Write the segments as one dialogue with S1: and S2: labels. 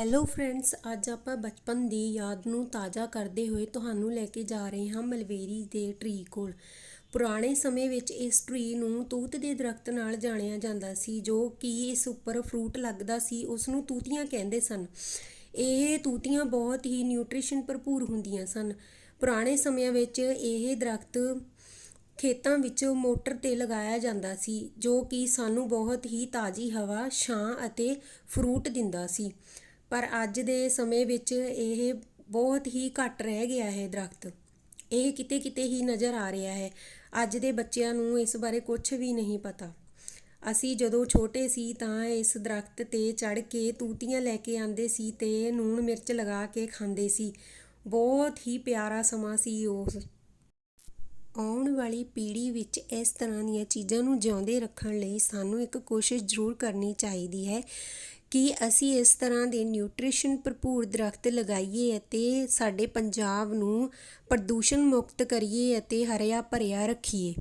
S1: Hello friends ਅੱਜ ਆਪਾਂ ਬਚਪਨ ਦੀ ਯਾਦ ਨੂੰ ਤਾਜ਼ਾ ਕਰਦੇ ਹੋਏ ਤੁਹਾਨੂੰ ਲੈ ਕੇ ਜਾ ਰਹੇ ਹਾਂ ਮਲਵੇਰੀ ਦੇ ਟਰੀ ਕੋਲ। ਪੁਰਾਣੇ ਸਮੇਂ ਵਿੱਚ ਇਸ ਟਰੀ ਨੂੰ ਤੂਤ ਦੇ ਦਰਖਤ ਨਾਲ ਜਾਣਿਆ ਜਾਂਦਾ ਸੀ, ਜੋ ਕਿ ਇਸ ਉੱਪਰ ਫਰੂਟ ਲੱਗਦਾ ਸੀ ਉਸ ਨੂੰ ਤੂਤੀਆਂ ਕਹਿੰਦੇ ਸਨ। ਇਹ ਤੂਤੀਆਂ ਬਹੁਤ ਹੀ ਨਿਊਟ੍ਰੀਸ਼ਨ ਭਰਪੂਰ ਹੁੰਦੀਆਂ ਸਨ। ਪੁਰਾਣੇ ਸਮਿਆਂ ਵਿੱਚ ਇਹ ਦਰਖਤ ਖੇਤਾਂ ਵਿੱਚ ਮੋਟਰ ਤੇ ਲਗਾਇਆ ਜਾਂਦਾ ਸੀ, ਜੋ ਕਿ ਸਾਨੂੰ ਬਹੁਤ ਹੀ ਤਾਜ਼ੀ ਹਵਾ, ਛਾਂ ਅਤੇ ਫਰੂਟ ਦਿੰਦਾ ਸੀ। ਪਰ ਅੱਜ ਦੇ ਸਮੇਂ ਵਿੱਚ ਇਹ ਬਹੁਤ ਹੀ ਘੱਟ ਰਹਿ ਗਿਆ ਹੈ ਦਰਖਤ। ਇਹ ਕਿਤੇ ਕਿਤੇ ਹੀ ਨਜ਼ਰ ਆ ਰਿਹਾ ਹੈ। ਅੱਜ ਦੇ ਬੱਚਿਆਂ ਨੂੰ ਇਸ ਬਾਰੇ ਕੁਝ ਵੀ ਨਹੀਂ ਪਤਾ। ਅਸੀਂ ਜਦੋਂ ਛੋਟੇ ਸੀ ਤਾਂ ਇਸ ਦਰਖਤ ਤੇ ਚੜ੍ਹ ਕੇ ਤੂਤੀਆਂ ਲੈ ਕੇ ਆਂਦੇ ਸੀ ਤੇ ਨੂਣ ਮਿਰਚ ਲਗਾ ਕੇ ਖਾਂਦੇ ਸੀ। ਬਹੁਤ ਹੀ ਪਿਆਰਾ ਸਮਾਂ ਸੀ ਉਸ। ਆਉਣ ਵਾਲੀ ਪੀੜ੍ਹੀ ਵਿੱਚ ਇਸ ਤਰ੍ਹਾਂ ਦੀਆਂ ਚੀਜ਼ਾਂ ਨੂੰ ਜਿਉਂਦੇ ਰੱਖਣ ਲਈ ਸਾਨੂੰ ਇੱਕ ਕੋਸ਼ਿਸ਼ ਜ਼ਰੂਰ ਕਰਨੀ ਚਾਹੀਦੀ ਹੈ ਕਿ ਅਸੀਂ ਇਸ ਤਰ੍ਹਾਂ ਦੇ ਨਿਊਟ੍ਰੀਸ਼ਨ ਭਰਪੂਰ ਦਰਖਤ ਲਗਾਈਏ ਅਤੇ ਸਾਡੇ ਪੰਜਾਬ ਨੂੰ ਪ੍ਰਦੂਸ਼ਣ ਮੁਕਤ ਕਰੀਏ ਅਤੇ ਹਰਿਆ ਭਰਿਆ ਰੱਖੀਏ।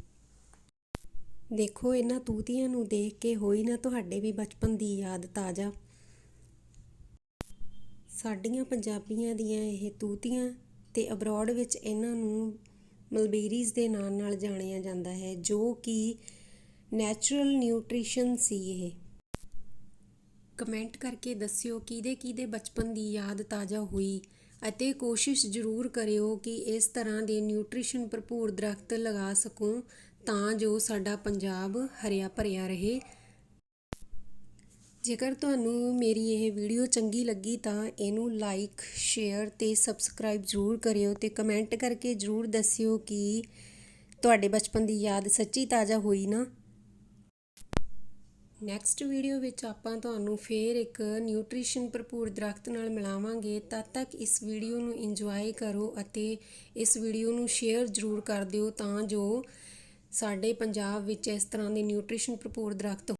S1: ਦੇਖੋ, ਇਹਨਾਂ ਤੂਤੀਆਂ ਨੂੰ ਦੇਖ ਕੇ ਹੋਈ ਨਾ ਤੁਹਾਡੇ ਵੀ ਬਚਪਨ ਦੀ ਯਾਦ ਤਾਜ਼ਾ। ਸਾਡੀਆਂ ਪੰਜਾਬੀਆਂ ਦੀਆਂ ਇਹ ਤੂਤੀਆਂ ਤੇ ਅਬਰੋਡ ਵਿੱਚ ਇਹਨਾਂ ਨੂੰ ਮਲਬੇਰੀਜ਼ ਦੇ ਨਾਂ ਨਾਲ ਜਾਣਿਆ ਜਾਂਦਾ ਹੈ, ਜੋ ਕਿ ਨੈਚੁਰਲ ਨਿਊਟ੍ਰੀਸ਼ਨ ਸੀ ਇਹ। ਕਮੈਂਟ ਕਰਕੇ ਦੱਸਿਓ ਕਿਹਦੇ ਕਿਹਦੇ ਬਚਪਨ ਦੀ ਯਾਦ ਤਾਜ਼ਾ ਹੋਈ ਅਤੇ ਕੋਸ਼ਿਸ਼ ਜ਼ਰੂਰ ਕਰਿਓ ਕਿ ਇਸ ਤਰ੍ਹਾਂ ਦੇ ਨਿਊਟ੍ਰੀਸ਼ਨ ਭਰਪੂਰ ਦਰਖਤ ਲਗਾ ਸਕੋ ਤਾਂ ਜੋ ਸਾਡਾ ਪੰਜਾਬ ਹਰਿਆ ਭਰਿਆ ਰਹੇ। ਜੇਕਰ ਤੁਹਾਨੂੰ ਮੇਰੀ ਇਹ ਵੀਡੀਓ ਚੰਗੀ ਲੱਗੀ ਤਾਂ ਇਹਨੂੰ ਲਾਈਕ ਸ਼ੇਅਰ ਤੇ ਸਬਸਕ੍ਰਾਈਬ ਜ਼ਰੂਰ ਕਰਿਓ ਤੇ ਕਮੈਂਟ ਕਰਕੇ ਜ਼ਰੂਰ ਦੱਸਿਓ ਕਿ ਤੁਹਾਡੇ ਬਚਪਨ ਦੀ ਯਾਦ ਸੱਚੀ ਤਾਜ਼ਾ ਹੋਈ ਨਾ। ਨੈਕਸਟ ਵੀਡੀਓ ਵਿੱਚ ਆਪਾਂ ਤੁਹਾਨੂੰ ਫੇਰ ਇੱਕ ਨਿਊਟ੍ਰੀਸ਼ਨ ਭਰਪੂਰ ਦਰਖਤ ਨਾਲ ਮਿਲਾਵਾਂਗੇ। ਤਦ ਤੱਕ ਇਸ ਵੀਡੀਓ ਨੂੰ ਇੰਜੋਏ ਕਰੋ ਅਤੇ ਇਸ ਵੀਡੀਓ ਨੂੰ ਸ਼ੇਅਰ ਜ਼ਰੂਰ ਕਰ ਦਿਓ ਤਾਂ ਜੋ ਸਾਡੇ ਪੰਜਾਬ ਵਿੱਚ ਇਸ ਤਰ੍ਹਾਂ ਦੇ ਨਿਊਟ੍ਰੀਸ਼ਨ ਭਰਪੂਰ ਦਰਖਤ